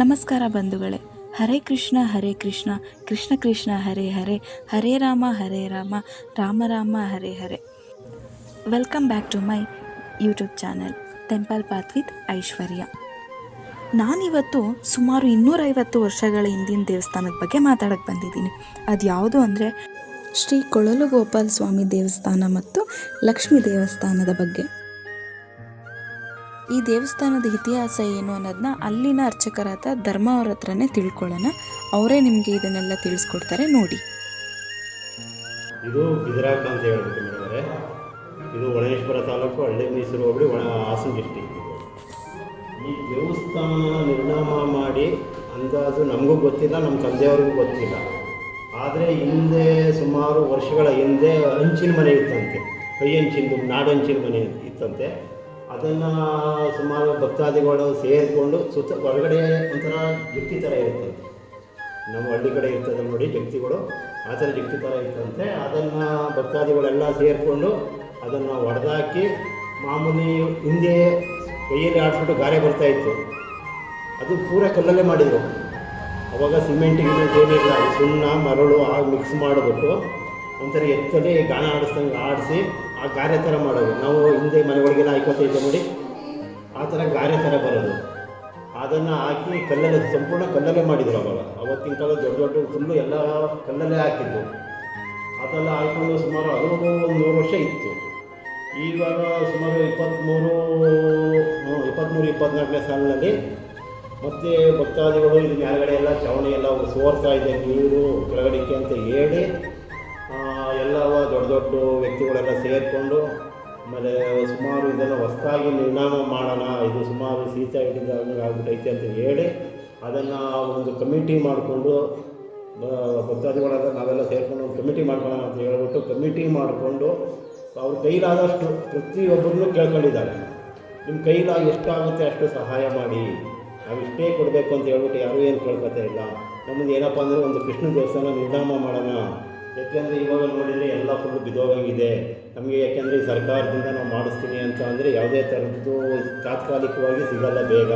ನಮಸ್ಕಾರ ಬಂಧುಗಳೇ. Hare Krishna Hare Krishna Krishna Krishna, Hare Hare Hare Rama Hare Rama Rama Rama, Hare Hare. Welcome back to my YouTube channel temple path with Aishwarya ನಾನಿವತ್ತು ಸುಮಾರು ಇನ್ನೂರೈವತ್ತು ವರ್ಷಗಳ ಹಿಂದಿನ ದೇವಸ್ಥಾನದ ಬಗ್ಗೆ ಮಾತಾಡಕ್ಕೆ ಬಂದಿದ್ದೀನಿ. ಅದು ಯಾವುದು ಅಂದರೆ ಶ್ರೀ ಕೊಳಲು ಗೋಪಾಲ ಸ್ವಾಮಿ ದೇವಸ್ಥಾನ ಮತ್ತು ಲಕ್ಷ್ಮೀ ದೇವಸ್ಥಾನದ ಬಗ್ಗೆ. ಈ ದೇವಸ್ಥಾನದ ಇತಿಹಾಸ ಏನು ಅನ್ನೋದನ್ನ ಅಲ್ಲಿನ ಅರ್ಚಕರಾದ ಧರ್ಮ ಅವ್ರ ಹತ್ರನೇ ತಿಳ್ಕೊಳ್ಳೋಣ. ಅವರೇ ನಿಮಗೆ ಇದನ್ನೆಲ್ಲ ತಿಳಿಸ್ಕೊಡ್ತಾರೆ, ನೋಡಿ. ಇದು ಬಿದರಾಕ ಅಂತ ಹೇಳ್ಬಿಟ್ಟು ಇದು ಒಣೇಶ್ವರ ತಾಲೂಕು ಹಳ್ಳಿ ಮೈಸೂರು ಹೋಗ್ಲಿ ಒಣ ಹಾಸನ ಡಿಸ್ಟಿಕ್ ಈ ದೇವಸ್ಥಾನ ನಿರ್ನಾಮ ಮಾಡಿ ಅಂದಾಜು ನಮಗೂ ಗೊತ್ತಿಲ್ಲ, ನಮ್ಮ ತಂದೆಯವ್ರಿಗೂ ಗೊತ್ತಿಲ್ಲ. ಆದರೆ ಹಿಂದೆ ಸುಮಾರು ವರ್ಷಗಳ ಹಿಂದೆ ಹಂಚಿನ ಮನೆ ಇತ್ತಂತೆ ಕೈ ಹಂಚಿಂದು ನಾಡಂಚಿನ ಮನೆ ಇತ್ತಂತೆ. ಅದನ್ನು ಸುಮಾರು ಭಕ್ತಾದಿಗಳು ಸೇರಿಕೊಂಡು ಸುತ್ತ ಹೊರಗಡೆ ಒಂಥರ ಗಿಟ್ಟಿ ಥರ ಇರುತ್ತಂತೆ ನಮ್ಮ ಹಳ್ಳಿ ಕಡೆ ಇರ್ತದೆ ನೋಡಿ ಜಕ್ತಿಗಳು ಆ ಥರ ಜಕ್ತಿ ಥರ ಇತ್ತಂತೆ ಅದನ್ನು ಭಕ್ತಾದಿಗಳೆಲ್ಲ ಸೇರಿಕೊಂಡು ಅದನ್ನು ಹೊಡೆದಾಕಿ ಮಾಮೂಲಿ ಹಿಂದೆ ಕೈಯಲ್ಲಿ ಆಡಿಸ್ಬಿಟ್ಟು ಗಾರೆ ಬರ್ತಾ ಇತ್ತು. ಅದು ಪೂರ ಕಲ್ಲಲ್ಲೇ ಮಾಡಿದರು. ಅವಾಗ ಸಿಮೆಂಟಿಗೆ ಏನಿಲ್ಲ ಸುಣ್ಣ, ಮರಳು ಆಗ ಮಿಕ್ಸ್ ಮಾಡಿಬಿಟ್ಟು ಒಂಥರ ಎತ್ತಲ್ಲಿ ಗಾಣ ಆಡಿಸ್ದಂಗೆ ಆಡಿಸಿ ಆ ಗಾರೆ ಥರ ಮಾಡೋದು. ನಾವು ಹಿಂದೆ ಮನೆ ಒಳಗೆಲ್ಲ ಹಾಕೋತೈತೆ ನೋಡಿ. ಆ ಥರ ಗಾರೆ ಥರ ಬರೋದು. ಅದನ್ನು ಹಾಕಿ ಕಲ್ಲಲ್ಲೇ ಸಂಪೂರ್ಣ ಕಲ್ಲಲ್ಲೇ ಮಾಡಿದ್ರು ಅವಾಗ. ಅವತ್ತಿನ ಕಾಲ ದೊಡ್ಡ ದೊಡ್ಡ ಫುಲ್ಲು ಎಲ್ಲ ಕಲ್ಲಲ್ಲೇ ಹಾಕಿದ್ದು ಅದೆಲ್ಲ ಹಾಕೊಂಡು ಸುಮಾರು ಅದು ಒಂದು ನೂರು ವರ್ಷ ಇತ್ತು. ಇವಾಗ ಸುಮಾರು ಇಪ್ಪತ್ತ್ಮೂರು ಇಪ್ಪತ್ತ್ಮೂರು ಇಪ್ಪತ್ತ್ನಾಲ್ಕನೇ ಸಾಲಿನಲ್ಲಿ ಮತ್ತೆ ಭಕ್ತಾದಿಗಳು ಇದು ಮೇಲ್ಗಡೆ ಎಲ್ಲ ಚಾವಣಿ ಎಲ್ಲ ಸೋರ್ತಾ ಇದೆ ನೀರು, ಕೆಳಗಡಿಕೆ ಅಂತ ಹೇಳಿ ಎಲ್ಲವ ದೊಡ್ಡ ದೊಡ್ಡ ವ್ಯಕ್ತಿಗಳೆಲ್ಲ ಸೇರಿಕೊಂಡು, ಆಮೇಲೆ ಸುಮಾರು ಇದನ್ನು ಹೊಸದಾಗಿ ನಿರ್ನಾಮ ಮಾಡೋಣ, ಇದು ಸುಮಾರು ಹಿಡಿದ ಆಗ್ಬಿಟ್ಟೈತೆ ಅಂತ ಹೇಳಿ ಅದನ್ನು ಒಂದು ಕಮಿಟಿ ಮಾಡಿಕೊಂಡು ಭಕ್ತಾದಿಗಳೆಲ್ಲ ನಾವೆಲ್ಲ ಸೇರಿಕೊಂಡು ಒಂದು ಕಮಿಟಿ ಮಾಡ್ಕೊಳ್ಳೋಣ ಅಂತ ಹೇಳ್ಬಿಟ್ಟು ಕಮಿಟಿ ಮಾಡಿಕೊಂಡು ಅವ್ರ ಕೈಲಾದಷ್ಟು ಪ್ರತಿಯೊಬ್ಬರನ್ನು ಕೇಳ್ಕೊಂಡಿದ್ದಾರೆ. ನಿಮ್ಮ ಕೈಲಾಗಿ ಎಷ್ಟಾಗುತ್ತೆ ಅಷ್ಟು ಸಹಾಯ ಮಾಡಿ, ನಾವು ಇಷ್ಟೇ ಕೊಡಬೇಕು ಅಂತ ಹೇಳ್ಬಿಟ್ಟು ಯಾರೂ ಏನು ಕೇಳ್ಕೊತಾ ಇಲ್ಲ. ನಮ್ಮದು ಏನಪ್ಪ ಅಂದರೆ ಒಂದು ಕೃಷ್ಣ ದೇವಸ್ಥಾನ ನಿರ್ನಾಮ ಮಾಡೋಣ. ಯಾಕೆಂದರೆ ಇವಾಗ ನೋಡಿದರೆ ಎಲ್ಲ ಫುಲ್ ಬಿದ್ದೋಗಂಗಿದೆ. ನಮಗೆ ಯಾಕೆಂದರೆ ಈ ಸರ್ಕಾರದಿಂದ ನಾವು ಮಾಡಿಸ್ತೀನಿ ಅಂತ ಅಂದರೆ ಯಾವುದೇ ಥರದ್ದು ತಾತ್ಕಾಲಿಕವಾಗಿ ಸಿಗಲ್ಲ ಬೇಗ.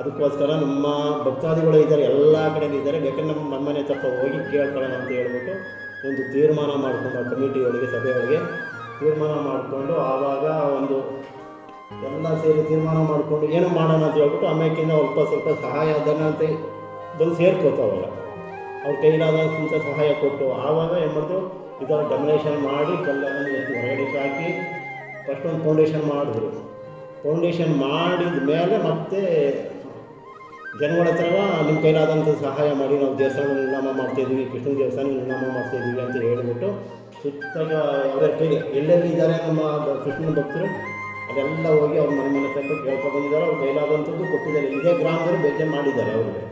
ಅದಕ್ಕೋಸ್ಕರ ನಮ್ಮ ಭಕ್ತಾದಿಗಳು ಇದ್ದಾರೆ, ಎಲ್ಲ ಕಡೆ ಇದ್ದಾರೆ. ಬೇಕಾದ್ರೆ ನಮ್ಮ ಮನೆ ತಪ್ಪ ಹೋಗಿ ಕೇಳ್ಕೊಳ್ಳೋಣ ಅಂತ ಹೇಳ್ಬಿಟ್ಟು ಒಂದು ತೀರ್ಮಾನ ಮಾಡಿಕೊಂಡು ಆ ಸಭೆ ಸಭೆಯೊಳಗೆ ತೀರ್ಮಾನ ಮಾಡಿಕೊಂಡು ಆವಾಗ ಒಂದು ಎಲ್ಲ ಸೇರಿ ತೀರ್ಮಾನ ಮಾಡಿಕೊಂಡು ಏನು ಮಾಡೋಣ ಅಂತ ಹೇಳ್ಬಿಟ್ಟು ಆಮೇಕಿಂದ ಸ್ವಲ್ಪ ಸ್ವಲ್ಪ ಸಹಾಯ ಅದನ್ನು ಅಂತ ಬಂದು ಸೇರ್ಕೋತಾವಲ್ಲ ಅವ್ರ ಕೈಲಾದಂಥ ಸಹಾಯ ಕೊಟ್ಟು ಆವಾಗ ಏನು ಮಾಡಿದ್ರು ಇದರ ಡೊಮಿನೇಷನ್ ಮಾಡಿ ಕಲ್ಲನ್ನು ಎತ್ತಿ ಹೊರಗಡೆ ಹಾಕಿ ಫಸ್ಟ್ ಒಂದು ಫೌಂಡೇಶನ್ ಮಾಡಿದ್ರು. ಫೌಂಡೇಶನ್ ಮಾಡಿದ ಮೇಲೆ ಮತ್ತೆ ಜನಗಳ ಹತ್ರ ನಿಮ್ಮ ಕೈಲಾದಂಥ ಸಹಾಯ ಮಾಡಿ, ನಾವು ದೇವಸ್ಥಾನ ನಿರ್ನಾಮ ಮಾಡ್ತಾಯಿದ್ದೀವಿ ಕೃಷ್ಣ ದೇವಸ್ಥಾನ ನಿರ್ನಾಮ ಮಾಡ್ತಾಯಿದ್ದೀವಿ ಅಂತ ಹೇಳಿಬಿಟ್ಟು ಸುತ್ತಾಗ ಅವರ ಕೈಲಿ ಎಲ್ಲೆಲ್ಲಿ ಇದ್ದಾರೆ ನಮ್ಮ ಕೃಷ್ಣನ ಭಕ್ತರು, ಅದೆಲ್ಲ ಹೋಗಿ ಅವ್ರ ಮನೆ ಮನೆ ತಕ್ಕ ಕೇಳ್ಕೊಂಡು ಬಂದಿದ್ದಾರೆ. ಅವ್ರು ಕೈಲಾದಂಥದ್ದು ಕೊಟ್ಟಿದ್ದಾರೆ. ಇದೇ ಗ್ರಾಮದಲ್ಲಿ ಬೇಟೆ ಮಾಡಿದ್ದಾರೆ ಅವ್ರಿಗೆ.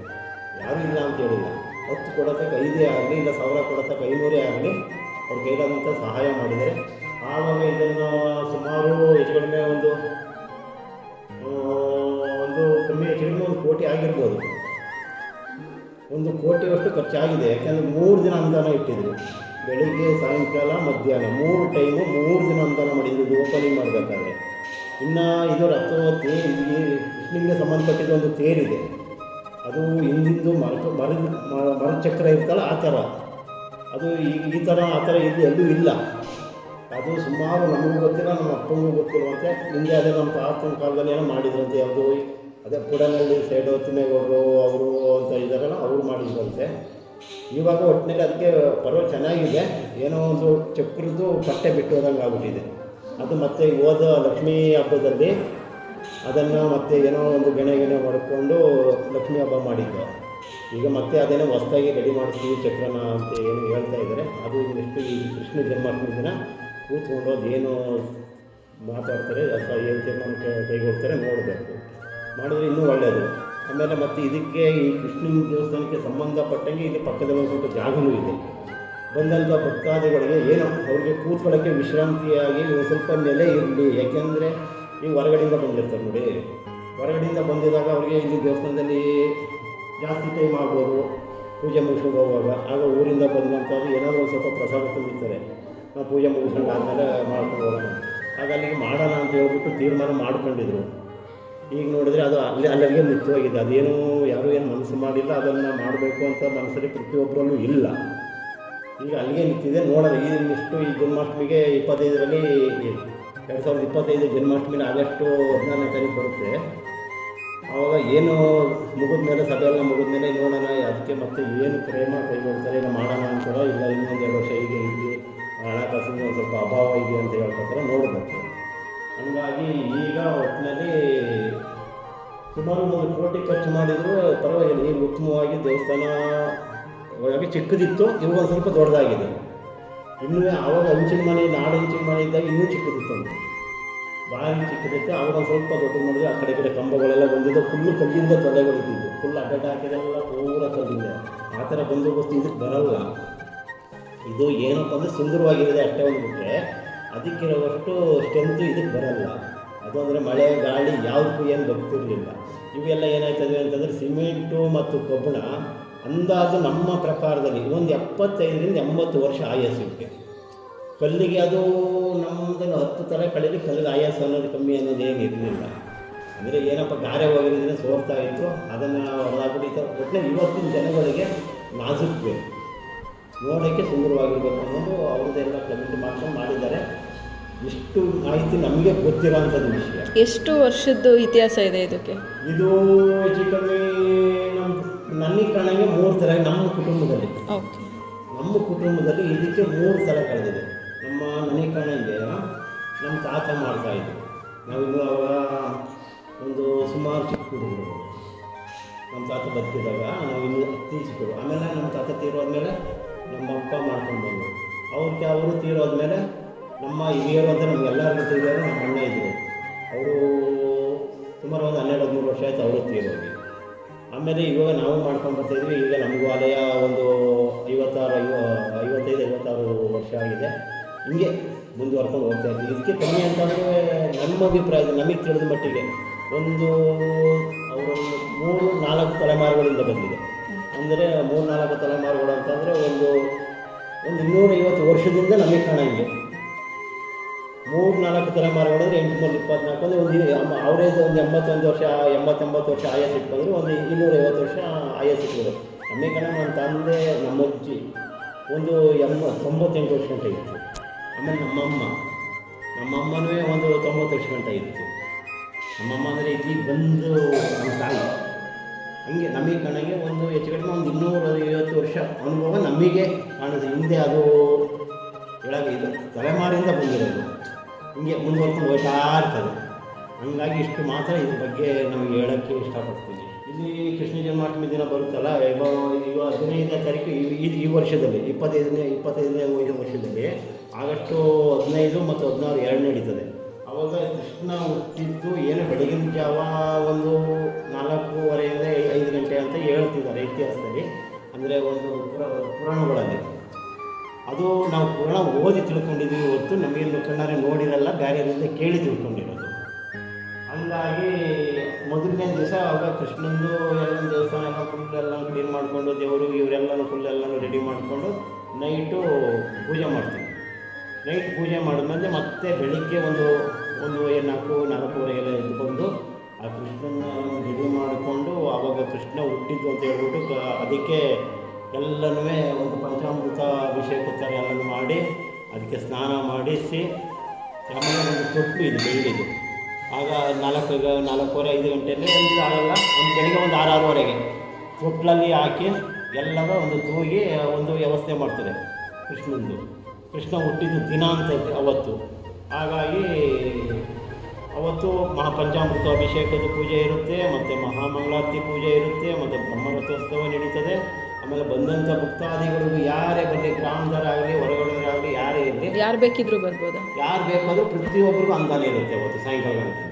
ಯಾರೂ ಇಲ್ಲ ಅಂತ ಹೇಳಿಲ್ಲ. ಹತ್ತು ಕೊಡೋತಕ್ಕ ಐದೇ ಆಗಲಿ, ಇಲ್ಲ ಸಾವಿರ ಕೊಡೋತಕ್ಕ ಐನೂರೇ ಆಗಲಿ, ಅವ್ರ ಕೈಲಾದಂಥ ಸಹಾಯ ಮಾಡಿದರೆ ಆವಾಗ ಇದನ್ನು ಸುಮಾರು ಹೆಚ್ಚು ಕಡಿಮೆ ಒಂದು ಒಂದು ಕಮ್ಮಿ ಹೆಚ್ಚು ಕಡಿಮೆ ಒಂದು ಕೋಟಿ ಆಗಿರ್ಬೋದು. ಒಂದು ಕೋಟಿಯಷ್ಟು ಖರ್ಚಾಗಿದೆ. ಯಾಕೆಂದರೆ ಮೂರು ದಿನ ಅನುದಾನ ಇಟ್ಟಿದ್ರು. ಬೆಳಿಗ್ಗೆ, ಸಾಯಂಕಾಲ, ಮಧ್ಯಾಹ್ನ. ಮೂರು ಟೈಮು ಮೂರು ದಿನ ಅನುದಾನ ಮಾಡಿದ್ರು. ಇದು ಓಪನಿಂಗ್ ಮಾಡಬೇಕಾದ್ರೆ. ಇನ್ನು ಇದು ರಕ್ತವತ್ತಿ ಇಲ್ಲಿ ಕೃಷ್ಣನಿಗೆ ಸಂಬಂಧಪಟ್ಟಿದ್ದು ಒಂದು ತೇರಿದೆ. ಅದು ಹಿಂದಿಂದು ಮರ ಮರದ ಮರಚಕ್ರ ಇರ್ತಲ್ಲ ಆ ಥರ. ಅದು ಈಗ ಈ ಥರ, ಆ ಥರ ಇಲ್ಲಿ ಎಲ್ಲೂ ಇಲ್ಲ. ಅದು ಸುಮಾರು ನಮಗೂ ಗೊತ್ತಿಲ್ಲ, ನಮ್ಮ ಅಪ್ಪನಿಗೂ ಗೊತ್ತಿರುವಂತೆ ಹಿಂದೆ ಅದೇ ನಮ್ಮ ತಾತನ ಕಾಲದಲ್ಲಿ ಏನೋ ಮಾಡಿದ್ರಂತೆ, ಯಾವುದು ಅದೇ ಪುಡನಲ್ಲಿ ಸೈಡು ತಿಮ್ಮೇಗೌಡರು, ಅವರು ಅಂತ ಇದ್ದಾರಲ್ಲ, ಅವರು ಮಾಡಿದ್ರಂತೆ. ಇವಾಗ ಒಟ್ಟಿನಲ್ಲಿ ಅದಕ್ಕೆ ಪರ್ವ ಚೆನ್ನಾಗಿದೆ. ಏನೋ ಒಂದು ಚಕ್ರದ್ದು ಪಟ್ಟೆ ಬಿಟ್ಟು ಹೋದಂಗೆ ಆಗ್ಬಿಟ್ಟಿದೆ. ಅದು ಮತ್ತೆ ಹೋದ ಲಕ್ಷ್ಮೀ ಹಬ್ಬದಲ್ಲಿ ಅದನ್ನು ಮತ್ತೆ ಏನೋ ಒಂದು ಗೆಣೆ ಗೆಣೆ ಮಾಡಿಕೊಂಡು ಲಕ್ಷ್ಮೀ ಹಬ್ಬ ಮಾಡಿದ್ದು. ಈಗ ಮತ್ತೆ ಅದೇನೋ ಹೊಸ್ದಾಗಿ ರೆಡಿ ಮಾಡ್ತೀವಿ ಚಕ್ರನ ಅಂತ ಏನು ಹೇಳ್ತಾ ಇದ್ದಾರೆ. ಅದು ನೆಕ್ಸ್ಟ್ ಈ ಕೃಷ್ಣ ಜನ್ಮಾಷ್ಟಮಿ ದಿನ ಕೂತ್ಕೊಂಡು ಅದೇನು ಮಾತಾಡ್ತಾರೆ ಅಥವಾ ಏನು ತೀರ್ಮಾನ ಕೈ- ಕೈಗೊಳ್ತಾರೆ ನೋಡಬೇಕು. ಮಾಡಿದ್ರೆ ಇನ್ನೂ ಒಳ್ಳೆಯದು ಆಮೇಲೆ ಮತ್ತೆ ಇದಕ್ಕೆ ಈ ಕೃಷ್ಣನ ದೇವಸ್ಥಾನಕ್ಕೆ ಸಂಬಂಧಪಟ್ಟಂಗೆ ಇಲ್ಲಿ ಪಕ್ಕದಲ್ಲಿ ಒಂದು ಸ್ವಲ್ಪ ಜಾಗನೂ ಇದೆ. ಬಂದಂಥ ಭಕ್ತಾದಿಗಳಿಗೆ ಏನೋ ಅವ್ರಿಗೆ ಕೂತ್ಕೊಳ್ಳೋಕ್ಕೆ ವಿಶ್ರಾಂತಿಯಾಗಿ ಸ್ವಲ್ಪ ನೆಲೆ ಇರಲಿ. ಯಾಕೆಂದರೆ ಈಗ ಹೊರಗಡೆಯಿಂದ ಬಂದಿರ್ತಾರೆ ನೋಡಿ. ಹೊರಗಡೆಯಿಂದ ಬಂದಿದಾಗ ಅವರಿಗೆ ಇಲ್ಲಿ ದೇವಸ್ಥಾನದಲ್ಲಿ ಜಾಸ್ತಿ ಟೈಮ್ ಆಗ್ಬೋದು, ಪೂಜೆ ಮುಗಿಸ್ಕೊಂಡು ಹೋಗುವಾಗ ಆಗ ಊರಿಂದ ಬಂದಂಥವ್ರು ಏನಾದರೂ ಒಂದು ಸ್ವಲ್ಪ ಪ್ರಸಾದ ತುಂಬಿರ್ತಾರೆ. ನಾವು ಪೂಜೆ ಮುಗಿಸ್ಕೊಂಡು ಆದಮೇಲೆ ಮಾಡ್ಕೊಂಡು ಹೋಗೋಣ ಆಗ ಅಲ್ಲಿಗೆ ಮಾಡೋಣ ಅಂತ ಹೇಳ್ಬಿಟ್ಟು ತೀರ್ಮಾನ ಮಾಡ್ಕೊಂಡಿದ್ರು. ಈಗ ನೋಡಿದ್ರೆ ಅದು ಅಲ್ಲಿ ಅಲ್ಲಿಗೆ ನಿಂತು ಹೋಗಿದೆ ಅದೇನು ಯಾರೂ ಏನು ಮನಸ್ಸು ಮಾಡಿಲ್ಲ, ಅದನ್ನು ಮಾಡಬೇಕು ಅಂತ ಮನಸ್ಸಲ್ಲಿ ಪ್ರತಿಯೊಬ್ಬರಲ್ಲೂ ಇಲ್ಲ. ಈಗ ಅಲ್ಲಿಗೆ ನಿಂತಿದೆ, ನೋಡೋಣ. ಈ ಇಷ್ಟು ಈ ಜನ್ಮಾಷ್ಟಮಿಗೆ ಇಪ್ಪತ್ತೈದರಲ್ಲಿ ಎರಡು ಸಾವಿರದ ಇಪ್ಪತ್ತೈದು ಜನ್ಮಾಷ್ಟಮಿನ ಆಗಸ್ಟು ಹದಿನಾರನೇ ತಾರೀಕು ಬರುತ್ತೆ. ಆವಾಗ ಏನು ಮುಗಿದ ಮೇಲೆ, ಸಭೆ ಎಲ್ಲ ಮುಗಿದ ಮೇಲೆ ನೋಡೋಣ ಅದಕ್ಕೆ ಮತ್ತೆ ಏನು ಪ್ರೇಮ ಕೈಗೊಳ್ತಾರೆ ಇಲ್ಲ ಮಾಡೋಣ ಅಂತಾರೋ, ಇಲ್ಲ ಇನ್ನೊಂದು ಎರಡು ವರ್ಷ ಹೀಗೆ ಹೀಗೆ ಹಣಕಾಸಿನ ಒಂದು ಸ್ವಲ್ಪ ಅಭಾವ ಇದೆ ಅಂತ ಹೇಳ್ಕೊತಾರೆ ನೋಡಬೇಕು. ಹಂಗಾಗಿ ಈಗ ಒಟ್ಟಿನಲ್ಲಿ ಸುಮಾರು ಒಂದು ಕೋಟಿ ಖರ್ಚು ಮಾಡಿದ್ರು, ಪರವಾಗಿಲ್ಲ ಈಗ ಉತ್ತಮವಾಗಿ ದೇವಸ್ಥಾನ ಒಳಗೆ ಚಿಕ್ಕದಿತ್ತು, ಇವಾಗ ಸ್ವಲ್ಪ ದೊಡ್ಡದಾಗಿದೆ. ಇನ್ನೂ ಆವಾಗ ಹಂಚಿನ ಮನೆ ನಾಡು ಹಂಚಿನ ಮನೆ ಇದ್ದಾಗ ಇನ್ನೂ ಚಿಕ್ಕದಿತ್ತು ಅಂತ ಬಾಯಿ ಚಿಕ್ಕದಿತ್ತು ಆವಾಗ ಸ್ವಲ್ಪ ದೊಡ್ಡ ಮಾಡಿದ್ರೆ ಆ ಕಡೆ ಕಡೆ ಕಂಬಗಳೆಲ್ಲ ಬಂದಿದ್ದು ಫುಲ್ಲು ಕಲ್ಲಿಂದ ತೊಲೆಗಳಿದ್ದು ಫುಲ್ ಅಡ್ಡ ಹಾಕಿದೆಲ್ಲ ಪೂರ ಕಲ್ಲಿಂದ ಆ ಥರ ಬಂದೋಬಸ್ತು ಇದಕ್ಕೆ ಬರಲ್ಲ. ಇದು ಏನಪ್ಪ ಅಂದರೆ ಸುಂದರವಾಗಿರೋದೆ ಅಷ್ಟೇ ಒಂದು ಬಿಟ್ಟರೆ ಅದಕ್ಕಿರೋವಷ್ಟು ಸ್ಟ್ರೆಂತು ಇದಕ್ಕೆ ಬರಲ್ಲ. ಅದು ಅಂದರೆ ಮಳೆ, ಗಾಳಿ, ಯಾವುದಕ್ಕೂ ಏನು ಬರ್ತಿರಲಿಲ್ಲ ಇವೆಲ್ಲ ಏನಾಯ್ತದೆ ಅಂತಂದರೆ ಸಿಮೆಂಟು ಮತ್ತು ಕಬ್ಬಣ ಅಂದಾಜು ನಮ್ಮ ಪ್ರಕಾರದಲ್ಲಿ ಒಂದು ಎಪ್ಪತ್ತೈದರಿಂದ ಎಂಬತ್ತು ವರ್ಷ ಆಯಾಸ ಇರುತ್ತೆ. ಕಲ್ಲಿಗೆ ಅದು ನಮ್ಮದನ್ನು ಹತ್ತು ಥರ ಕಳೆದು ಕಲ್ಲಿಗೆ ಆಯಾಸ ಅನ್ನೋದು ಕಮ್ಮಿ ಅನ್ನೋದು ಏನು ಇರಲಿಲ್ಲ. ಅಂದರೆ ಏನಪ್ಪ ಗಾರೆ ಹೋಗಿದ್ರೆ ಸೋರ್ತಾ ಇತ್ತು ಅದನ್ನು ಹೊಡೆದಾಗ್ಬಿಟ್ಟು ಒಟ್ಟಿನಲ್ಲಿ ಇವತ್ತಿನ ಜನಗಳಿಗೆ ನಾಜುಕ್ ಬೇಕು ನೋಡೋಕ್ಕೆ ಸುಂದರವಾಗಿರ್ಬೇಕು ಅನ್ನೋದು ಅವ್ರದ್ದೆಲ್ಲ ಕಮೆಂಟ್ ಮಾಡ್ಕೊಂಡು ಮಾಡಿದ್ದಾರೆ. ಇಷ್ಟು ಮಾಹಿತಿ ನಮಗೆ ಗೊತ್ತಿರೋ ಅಂಥದ್ದು ವಿಷಯ. ಎಷ್ಟು ವರ್ಷದ್ದು ಇತಿಹಾಸ ಇದೆ ಇದಕ್ಕೆ? ಇದು ಹೆಚ್ಚು ಕಮ್ಮಿ ನಮ್ಮ ನನಗೆ ಕಾಣಂಗೆ ಮೂರು ಥರ ನಮ್ಮ ಕುಟುಂಬದಲ್ಲಿ. ನಮ್ಮ ಕುಟುಂಬದಲ್ಲಿ ಇದಕ್ಕೆ ಮೂರು ಥರ ಕಳೆದಿದೆ. ನಮ್ಮ ನನಗೆ ಕಾಣಂಗೆ ನಮ್ಮ ತಾತ ಮಾಡ್ತಾ ಇದ್ದರು ನಾವಿನ್ನು ಅವಾಗ ಒಂದು ಸುಮಾರು ಚಿಕ್ಕ ಹುಡುಗರು. ನಮ್ಮ ತಾತ ಬದುಕಿದಾಗ ನಾವು ಇನ್ನು ಅತಿ ಚಿಕ್ಕರು ಆಮೇಲೆ ನಮ್ಮ ತಾತ ತೀರೋದ್ಮೇಲೆ ನಮ್ಮ ಅಪ್ಪ ಮಾಡ್ಕೊಂಡು ಬಂದರು. ಅವ್ರಿಗೆ ಅವರು ತೀರೋದ್ಮೇಲೆ ನಮ್ಮ ಹಿರಿಯರು ಅಂತ ನಮಗೆಲ್ಲರಿಗೂ ತಿಳಿದಾಗ ನಮ್ಮ ಅಣ್ಣ ಇದ್ದರು ಅವರು ಸುಮಾರು ಒಂದು ಹನ್ನೆರಡು ಹದಿಮೂರು ವರ್ಷ ಆಯಿತು ಅವರು ತೀರೋಗಿ. ಆಮೇಲೆ ಇವಾಗ ನಾವು ಮಾಡ್ಕೊಂಡು ಬರ್ತಾಯಿದ್ವಿ ಈಗ ನಮಗೂ ಆಲಯ ಒಂದು ಐವತ್ತಾರು, ಐವ, ಐವತ್ತೈದು, ಐವತ್ತಾರು ವರ್ಷ ಆಗಿದೆ. ಹಿಂಗೆ ಮುಂದುವರ್ಕೊಂಡು ಹೋಗ್ತಾ ಇದ್ವಿ ಇದಕ್ಕೆ ಕಮ್ಮಿ ಅಂತಂದರೆ ನಮ್ಮ ಅಭಿಪ್ರಾಯ, ನಮಗೆ ತಿಳಿದ ಮಟ್ಟಿಗೆ ಒಂದು ಅವರು ಮೂರು, ನಾಲ್ಕು ತಲೆಮಾರುಗಳಿಂದ ಬಂದಿದೆ. ಅಂದರೆ ಮೂರು, ನಾಲ್ಕು ತಲೆಮಾರುಗಳು ಅಂತಂದರೆ ಒಂದು ಒಂದು ಇನ್ನೂರೈವತ್ತು ವರ್ಷದಿಂದ ನಮಗೆ ಕಾಣಂಗೆ ಮೂರು ನಾಲ್ಕು ತಲೆಮಾರುಗಳು ಅಂದರೆ ಎಂಟುನೂರ ಇಪ್ಪತ್ನಾಲ್ಕು ಅಂದರೆ ಒಂದು ಅವರೇಜ್ ಒಂದು ಎಂಬತ್ತೊಂದು ವರ್ಷ, ಎಂಬತ್ತೊಂಬತ್ತು ವರ್ಷ ಆಯಸ್ ಇಟ್ಕೊಂಡ್ರೆ, ಒಂದು ಇನ್ನೂರೈವತ್ತು ವರ್ಷ ಆಯಸ್ ಇಟ್ಬೋದು ನಮಗೆ ಕಣ ನನ್ನ ತಂದೆ, ನಮ್ಮ ಅಜ್ಜಿ ಒಂದು ಎಂಬ ತೊಂಬತ್ತೆಂಟು ವರ್ಷ ಗಂಟೆ ಇತ್ತು. ಆಮೇಲೆ ನಮ್ಮಮ್ಮ, ನಮ್ಮಮ್ಮನೂ ಒಂದು ತೊಂಬತ್ತು ವರ್ಷ ಗಂಟೆ ಇತ್ತು. ನಮ್ಮಮ್ಮ ಅಂದರೆ ಇಲ್ಲಿ ಬಂದು ನಮ್ಮ ತಾಯಿ. ಹಂಗೆ ನಮಗೆ ಕಣಗೆ ಒಂದು ಹೆಚ್ಚು ಕಡಿಮೆ ಒಂದು ಇನ್ನೂರ ಐವತ್ತು ವರ್ಷ ಅನುಭವ ನಮಗೆ ಕಾಣುತ್ತೆ. ಹಿಂದೆ ಅದು ಹೇಳೋಕೆ ಇದು ತಲೆಮಾರಿಂದ ಬಂದಿರೋದು. ಹಿಂಗೆ ಮುಂದುವರ್ಕೊಂಡು ಹೋಗ್ತಾ ಇರ್ತದೆ ಹಂಗಾಗಿ ಇಷ್ಟು ಮಾತ್ರ ಇದ್ರ ಬಗ್ಗೆ ನಮಗೆ ಹೇಳೋಕ್ಕೆ ಇಷ್ಟಪಡ್ತೀನಿ. ಇಲ್ಲಿ ಕೃಷ್ಣ ಜನ್ಮಾಷ್ಟಮಿ ದಿನ ಬರುತ್ತಲ್ಲ ಇವಾಗ ಈಗ ಹದಿನೈದನೇ ತಾರೀಕು ಈ ಈ- ವರ್ಷದಲ್ಲಿ, ಇಪ್ಪತ್ತೈದನೇ ಇಪ್ಪತ್ತೈದನೇ ವರ್ಷದಲ್ಲಿ ಆಗಸ್ಟು ಹದಿನೈದು ಮತ್ತು ಹದಿನಾರು ಎರಡು ನಡೀತದೆ. ಅವಾಗ ಕೃಷ್ಣ ಹುಟ್ಟಿದ್ದು ಏನು ಬೆಳಗಿನ ಜಾವ ಒಂದು ನಾಲ್ಕೂವರೆಯಿಂದ ಐದು ಗಂಟೆ ಅಂತ ಹೇಳ್ತಿದ್ದಾರೆ ಇತಿಹಾಸದಲ್ಲಿ. ಅಂದರೆ ಒಂದು ಪುರ ಪುರಾಣಗಳಲ್ಲಿ. ಅದು ನಾವು ಪುರಾಣ ಓದಿ ತಿಳ್ಕೊಂಡಿದ್ದೀವಿ ಹೊರತು ನಮಗೇನು ಕಣ್ಣಾರೆ ನೋಡಿರಲ್ಲ ಬೇರೆಯವರಿಂದ ಕೇಳಿ ತಿಳ್ಕೊಂಡಿರೋದು. ಹಂಗಾಗಿ ಮೊದಲನೇ ದಿವಸ ಅವಾಗ ಕೃಷ್ಣಂದು ಎಲ್ಲ ದೇವಸ್ಥಾನ ಎಲ್ಲ ಫುಲ್ ಎಲ್ಲ ಕ್ಲೀನ್ ಮಾಡಿಕೊಂಡು, ದೇವರು ಇವರೆಲ್ಲನೂ ಫುಲ್ ಎಲ್ಲನೂ ರೆಡಿ ಮಾಡಿಕೊಂಡು ನೈಟು ಪೂಜೆ ಮಾಡ್ತೀವಿ. ನೈಟ್ ಪೂಜೆ ಮಾಡಿದ್ಮೇಲೆ ಮತ್ತೆ ಬೆಳಿಗ್ಗೆ ಒಂದು ಒಂದು ನಾಲ್ಕು, ನಾಲ್ಕೂವರೆಗೆಲ್ಲ ಎದ್ದು ಆ ಕೃಷ್ಣನ ರೆಡಿ ಮಾಡಿಕೊಂಡು ಆವಾಗ ಕೃಷ್ಣ ಹುಟ್ಟಿದ್ದು ಅಂತ ಹೇಳ್ಬಿಟ್ಟು ಅದಕ್ಕೆ ಎಲ್ಲನೂ ಒಂದು ಪಂಚಾಮೃತ ಅಭಿಷೇಕ ಥರ ಎಲ್ಲನೂ ಮಾಡಿ, ಅದಕ್ಕೆ ಸ್ನಾನ ಮಾಡಿಸಿ ಆಮೇಲೆ ಒಂದು ತೊಟ್ಟು ಇದು ಬೆಳಿಗ್ಗೆ ಆಗ ನಾಲ್ಕು ನಾಲ್ಕೂವರೆ, ಐದು ಗಂಟೆಯಲ್ಲಿ ಒಂದು ಆಗಲ್ಲ, ಒಂದು ಬೆಳಿಗ್ಗೆ ಒಂದು ಆರು ಆರೂವರೆಗೆ ತೊಟ್ಲಲ್ಲಿ ಹಾಕಿ ಎಲ್ಲವೂ ಒಂದು ತೂಗಿ ಒಂದು ವ್ಯವಸ್ಥೆ ಮಾಡ್ತಾರೆ ಕೃಷ್ಣಂದು. ಕೃಷ್ಣ ಹುಟ್ಟಿದ್ದು ದಿನ ಅಂತ ಅವತ್ತು. ಹಾಗಾಗಿ ಅವತ್ತು ಮಹಾಪಂಚಾಮೃತ ಅಭಿಷೇಕದ ಪೂಜೆ ಇರುತ್ತೆ, ಮತ್ತು ಮಹಾಮಂಗಳಾರತಿ ಪೂಜೆ ಇರುತ್ತೆ, ಮತ್ತು ಬ್ರಹ್ಮರಥೋತ್ಸವ ನಡೀತದೆ. ಆಮೇಲೆ ಬಂದಂಥ ಭಕ್ತಾದಿಗಳಿಗೂ ಯಾರೇ ಬರಲಿ ಗ್ರಾಮದವರಾಗಲಿ ಹೊರಗಡೆಯವರಾಗಲಿ ಯಾರೇ ಇರಲಿ ಯಾರು ಬೇಕಿದ್ರೂ ಬರ್ಬೋದು? ಯಾರು ಬೇಕಾದರೂ ಪ್ರತಿಯೊಬ್ಬರಿಗೂ ಅನುದಾನ ಇರುತ್ತೆ ಅವತ್ತು ಸಾಯಂಕಾಲ ಗಂಟೆ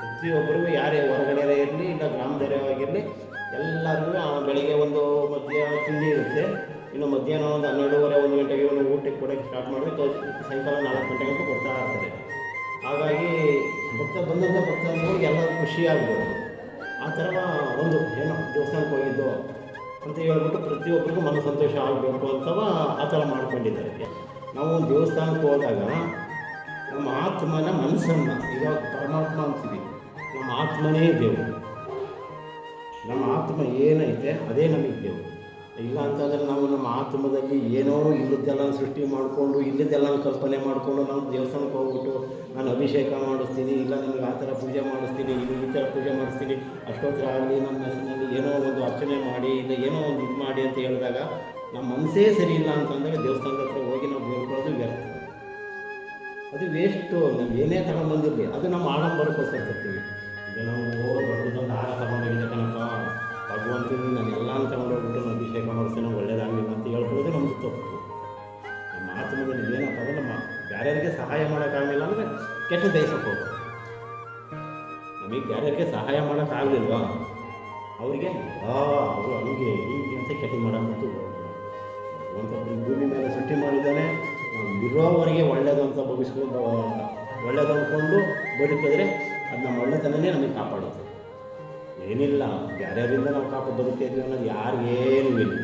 ಪ್ರತಿಯೊಬ್ಬರಿಗೂ ಯಾರೇ ಹೊರಗಡೆ ಇರಲಿ ಇಲ್ಲ ಗ್ರಾಮದವರಾಗಿರಲಿ ಎಲ್ಲರಿಗೂ ಆ ಬೆಳಿಗ್ಗೆ ಒಂದು ಮಧ್ಯಾಹ್ನ ತಿಂಡಿ ಇರುತ್ತೆ. ಇನ್ನು ಮಧ್ಯಾಹ್ನ ಒಂದು ಹನ್ನೆರಡೂವರೆ ಒಂದು ಗಂಟೆಗೆ ಒಂದು ಊಟಕ್ಕೆ ಕೊಡೋಕ್ಕೆ ಸ್ಟಾರ್ಟ್ ಮಾಡಿದ್ರೆ ಸಾಯಂಕಾಲ ನಾಲ್ಕು ಗಂಟೆಗೆ ಅಂತ ಕೊಡ್ತಾ ಇರ್ತದೆ. ಹಾಗಾಗಿ ಭಕ್ತ ಬಂದಂಥ ಭಕ್ತಾದಿಗಳಿಗೆ ಎಲ್ಲರೂ ಖುಷಿಯಾಗ್ಬೋದು. ಆ ಥರ ಒಂದು ಏನೋ ದೇವಸ್ಥಾನಕ್ಕೆ ಹೋಗಿದ್ದು ಅಂತ ಹೇಳ್ಬಿಟ್ಟು ಪ್ರತಿಯೊಬ್ಬರಿಗೂ ಮನ ಸಂತೋಷ ಆಗಬೇಕು ಅಂತವ ಆ ಥರ ಮಾಡ್ಕೊಂಡಿದ್ದಾರೆ. ನಾವು ಒಂದು ದೇವಸ್ಥಾನಕ್ಕೆ ಹೋದಾಗ ನಮ್ಮ ಆತ್ಮನ ಮನಸ್ಸನ್ನು ಇವಾಗ ಪರಮಾತ್ಮ ಅಂತೀವಿ ನಮ್ಮ ನಮ್ಮ ಆತ್ಮನೇ ದೇವರು. ನಮ್ಮ ಆತ್ಮ ಏನೈತೆ, ಅದೇ ನಮಗೆ ದೇವರು. ಇಲ್ಲ ಅಂತಂದರೆ ನಾವು ನಮ್ಮ ಆತ್ಮದಲ್ಲಿ ಏನೋ ಇಲ್ಲದ್ದೆಲ್ಲ ಸೃಷ್ಟಿ ಮಾಡಿಕೊಂಡು, ಇಲ್ಲದ್ದೆಲ್ಲ ಕಲ್ಪನೆ ಮಾಡಿಕೊಂಡು ನಾವು ದೇವಸ್ಥಾನಕ್ಕೆ ಹೋಗ್ಬಿಟ್ಟು ನಾನು ಅಭಿಷೇಕ ಮಾಡಿಸ್ತೀನಿ, ಇಲ್ಲ ನಿಮಗೆ ಆ ಥರ ಪೂಜೆ ಮಾಡಿಸ್ತೀನಿ ಇಲ್ಲಿ ಈ ಥರ ಪೂಜೆ ಮಾಡಿಸ್ತೀನಿ, ಅಷ್ಟೋತ್ತರ ಆಗಲಿ ನಮ್ಮ ಹೆಸರಿನಲ್ಲಿ ಏನೋ ಒಂದು ಅರ್ಚನೆ ಮಾಡಿ, ಇಲ್ಲ ಏನೋ ಒಂದು ಇದು ಮಾಡಿ ಅಂತ ಹೇಳಿದಾಗ ನಮ್ಮ ಮನಸ್ಸೇ ಸರಿ ಇಲ್ಲ ಅಂತಂದಾಗ ದೇವಸ್ಥಾನದ ಹತ್ರ ಹೋಗಿ ನಾವು ಬೇಡ್ಕೊಳ್ಳೋದು ವ್ಯರ್ಥ. ಅದು ವೇಸ್ಟು ನಾವು ಏನೇ ತಗೊಂಡ್ಬಂದಿರಲಿ, ಅದು ನಮ್ಮ ಆಡಂಬರಕ್ಕೋಸ್ಕರ ತರ್ತೀವಿ. ಈಗ ನಾವು ದೊಡ್ಡದೊಂದು ತಗೊಂಡು ತಗೊಂಡೋಗಿದೆ ಕಣಪ್ಪ. ಭಗವಂತನಿಗೆ ನಾನು ಎಲ್ಲಾನು ತಗೊಂಡೋಗ್ಬಿಟ್ಟು ನಾನು ಅಭಿಷೇಕ ಮಾಡಿಸ್ತೇನೆ ಒಳ್ಳೇದಾಗಲಿಲ್ಲ ಅಂತ ಹೇಳ್ಕೊಳ್ಳೋದು ನಮ್ಗೆ ತಪ್ಪು. ನಮ್ಮ ಆತ್ಮದಲ್ಲಿ ಏನಪ್ಪ ಅಂದರೆ ನಮ್ಮ ಯಾರ್ಯಾರಿಗೆ ಸಹಾಯ ಮಾಡೋಕ್ಕಾಗಲಿಲ್ಲ ಅಂದರೆ ಕೆಟ್ಟ ದೇಶಕ್ಕೆ ಹೋಗೋದು ನಮಗೆ ಯಾರ್ಯಾರಿಗೆ ಸಹಾಯ ಮಾಡೋಕ್ಕಾಗಲಿಲ್ವಾ? ಅವರಿಗೆ ಆ ಅವರು ಹಂಗೆ ಹೀಗೆ ಅಂತ ಕೆಟ್ಟ ಮಾಡೋಕ್ಕಂತೂ ಭಗವಂತ ಭೂಮಿ ಮೇಲೆ ಸೃಷ್ಟಿ ಮಾಡಿದ್ದಾನೆ. ಇರೋವರೆಗೆ ಒಳ್ಳೇದು ಅಂತ ಭವಿಸ್ಕೊಂಡು ಒಳ್ಳೇದು ಅಂದ್ಕೊಂಡು ಬದುಕಿದ್ರೆ ಅದು ನಮ್ಮ ಒಳ್ಳೆತನನೇ ನಮಗೆ ಕಾಪಾಡುತ್ತೆ. ಏನಿಲ್ಲ ಯಾರ್ಯಾರಿಂದ ನಾವು ಕಾಪ ಬದುಕಿದ್ವಿ ಅನ್ನೋದು ಯಾರಿಗೇನು ಇಲ್ಲ.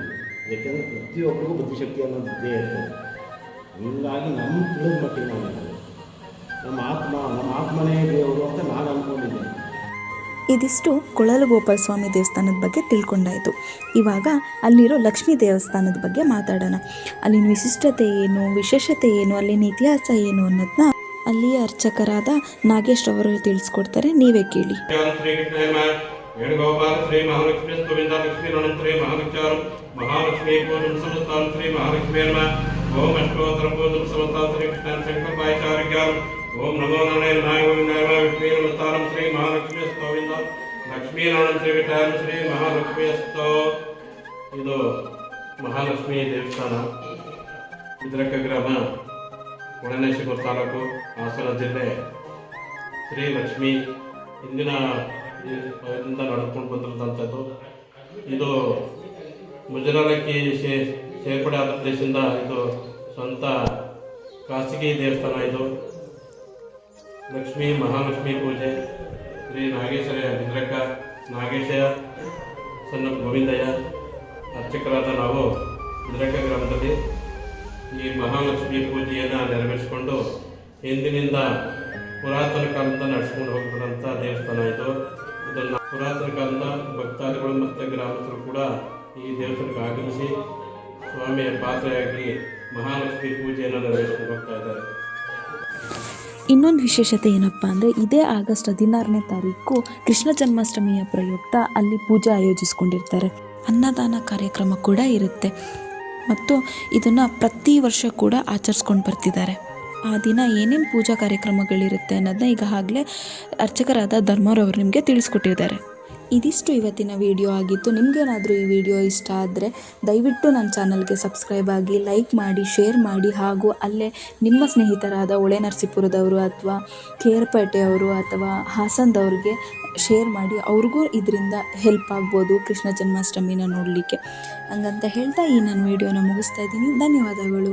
ಯಾಕೆಂದರೆ ಪ್ರತಿಯೊಬ್ಬರಿಗೂ ಬುದ್ಧಿಶಕ್ತಿ ಅನ್ನೋದು ಇರ್ತದೆ. ಹೀಗಾಗಿ ನಮ್ಮ ತಿಳಿದ ಮಟ್ಟಿಗೆ ನಾವು ನಮ್ಮ ಆತ್ಮ ನಮ್ಮ ಆತ್ಮನೇ ದೇವರು ಅಂತ ನಾನು ಅಂದ್ಕೊಂಡಿದ್ದೇನೆ ಇದಿಷ್ಟು ಕೊಳಲು ಗೋಪಾಲಸ್ವಾಮಿ ದೇವಸ್ಥಾನದ ಬಗ್ಗೆ ತಿಳ್ಕೊಂಡಾಯಿತು. ಇವಾಗ ಅಲ್ಲಿರೋ ಲಕ್ಷ್ಮೀ ದೇವಸ್ಥಾನದ ಬಗ್ಗೆ ಮಾತಾಡೋಣ. ಅಲ್ಲಿನ ವಿಶಿಷ್ಟತೆ ಏನು ವಿಶೇಷತೆ ಏನು ಅಲ್ಲಿನ ಇತಿಹಾಸ ಏನು ಅನ್ನೋದನ್ನ ಅಲ್ಲಿಯ ಅರ್ಚಕರಾದ ನಾಗೇಶ್ ಅವರು ತಿಳಿಸ್ಕೊಡ್ತಾರೆ. ನೀವೇ ಕೇಳಿ. వేణుగోపాల శ్రీ మహాలక్ష్మి స్తోవింద లక్ష్మీ రణం శ్రీ మహాలక్ష్యారం మహాలక్ష్మీ పూజం సమస్తాం శ్రీ మహాలక్ష్మీ నమ ఓం అష్టోత్తర పూజం సమస్తాం శ్రీ కృష్ణ శంకరాచార్యాం ఓం నమో నారాయణ నాయ గోవిందాయ విష్ణు నమస్తారం శ్రీ మహాలక్ష్మీ స్తోవింద లక్ష్మీ రణం శ్రీ విఠారం శ్రీ మహాలక్ష్మీ ಸ್ತೋ ಇದು ಮಹಾಲಕ್ಷ್ಮಿ ದೇವಸ್ಥಾನ ಬಿದ್ರಕ ಗ್ರಾಮ ಒಳನೇಶ್ವರ ತಾಲೂಕು ಹಾಸನ ಜಿಲ್ಲೆ ಶ್ರೀ ಲಕ್ಷ್ಮಿ ಇಂದಿನ ಇಂದ ನಡ್ಕೊಂಡು ಬಂದಿರತಕ್ಕಂಥದ್ದು. ಇದು ಮುಜರಾಲಕ್ಕಿ ಸೇ ಸೇರ್ಪಡೆ ಆದ ಪ್ರದೇಶದಿಂದ ಇದು ಸ್ವಂತ ಖಾಸಗಿ ದೇವಸ್ಥಾನ ಇದು. ಲಕ್ಷ್ಮೀ ಮಹಾಲಕ್ಷ್ಮಿ ಪೂಜೆ, ಶ್ರೀ ನಾಗೇಶ್ವರ ಬಿದ್ರಕ್ಕ ನಾಗೇಶ ಸಣ್ಣ ಗೋವಿಂದಯ್ಯ, ಅರ್ಚಕರಾದ ನಾವು ಬಿದ್ರಕ್ಕ ಗ್ರಾಮದಲ್ಲಿ ಈ ಮಹಾಲಕ್ಷ್ಮಿ ಪೂಜೆಯನ್ನು ನೆರವೇರಿಸಿಕೊಂಡು ಹಿಂದಿನಿಂದ ಪುರಾತನ ಕಾಲದಿಂದ ನಡೆಸ್ಕೊಂಡು ಹೋಗ್ಬಿಟ್ಟಂಥ ದೇವಸ್ಥಾನ ಇದು. ಇದನ್ನು ಪುರಾತನ ಕಾಲದ ಭಕ್ತಾದಿಗಳು ಮತ್ತು ಗ್ರಾಮಸ್ಥರು ಕೂಡ ಈ ದೇವಸ್ಥಾನಕ್ಕೆ ಆಗಮಿಸಿ ಸ್ವಾಮಿಯ ಪಾತ್ರೆಯಾಗಿ ಮಹಾಲಕ್ಷ್ಮಿ ಪೂಜೆಯನ್ನು ನೆರವೇರಿಸಲು ಹೋಗ್ತಾ ಇದ್ದಾರೆ. ಇನ್ನೊಂದು ವಿಶೇಷತೆ ಏನಪ್ಪ ಅಂದರೆ ಇದೇ ಆಗಸ್ಟ್ ಹದಿನಾರನೇ ತಾರೀಕು ಕೃಷ್ಣ ಜನ್ಮಾಷ್ಟಮಿಯ ಪ್ರಯುಕ್ತ ಅಲ್ಲಿ ಪೂಜೆ ಆಯೋಜಿಸ್ಕೊಂಡಿರ್ತಾರೆ. ಅನ್ನದಾನ ಕಾರ್ಯಕ್ರಮ ಕೂಡ ಇರುತ್ತೆ. ಮತ್ತು ಇದನ್ನು ಪ್ರತಿ ವರ್ಷ ಕೂಡ ಆಚರಿಸ್ಕೊಂಡು ಬರ್ತಿದ್ದಾರೆ. ಆ ದಿನ ಏನೇನು ಪೂಜಾ ಕಾರ್ಯಕ್ರಮಗಳಿರುತ್ತೆ ಅನ್ನೋದನ್ನ ಈಗಾಗಲೇ ಅರ್ಚಕರಾದ ಧರ್ಮರವರು ನಿಮಗೆ ತಿಳಿಸ್ಕೊಟ್ಟಿದ್ದಾರೆ. ಇದಿಷ್ಟು ಇವತ್ತಿನ ವಿಡಿಯೋ ಆಗಿತ್ತು. ನಿಮಗೇನಾದರೂ ಈ ವಿಡಿಯೋ ಇಷ್ಟ ಆದರೆ ದಯವಿಟ್ಟು ನನ್ನ ಚಾನಲ್ಗೆ ಸಬ್ಸ್ಕ್ರೈಬ್ ಆಗಿ ಲೈಕ್ ಮಾಡಿ, ಶೇರ್ ಮಾಡಿ ಹಾಗೂ ಅಲ್ಲೇ ನಿಮ್ಮ ಸ್ನೇಹಿತರಾದ ಹೊಳೆನರಸೀಪುರದವರು ಅಥವಾ ಕೇರ್ಪೇಟೆಯವರು ಅಥವಾ ಹಾಸನದವ್ರಿಗೆ ಶೇರ್ ಮಾಡಿ. ಅವ್ರಿಗೂ ಇದರಿಂದ ಹೆಲ್ಪ್ ಆಗ್ಬೋದು ಕೃಷ್ಣ ಜನ್ಮಾಷ್ಟಮಿನ ನೋಡಲಿಕ್ಕೆ. ಹಂಗಂತ ಹೇಳ್ತಾ ಈ ನನ್ನ ವಿಡಿಯೋನ ಮುಗಿಸ್ತಾ ಇದ್ದೀನಿ. ಧನ್ಯವಾದಗಳು.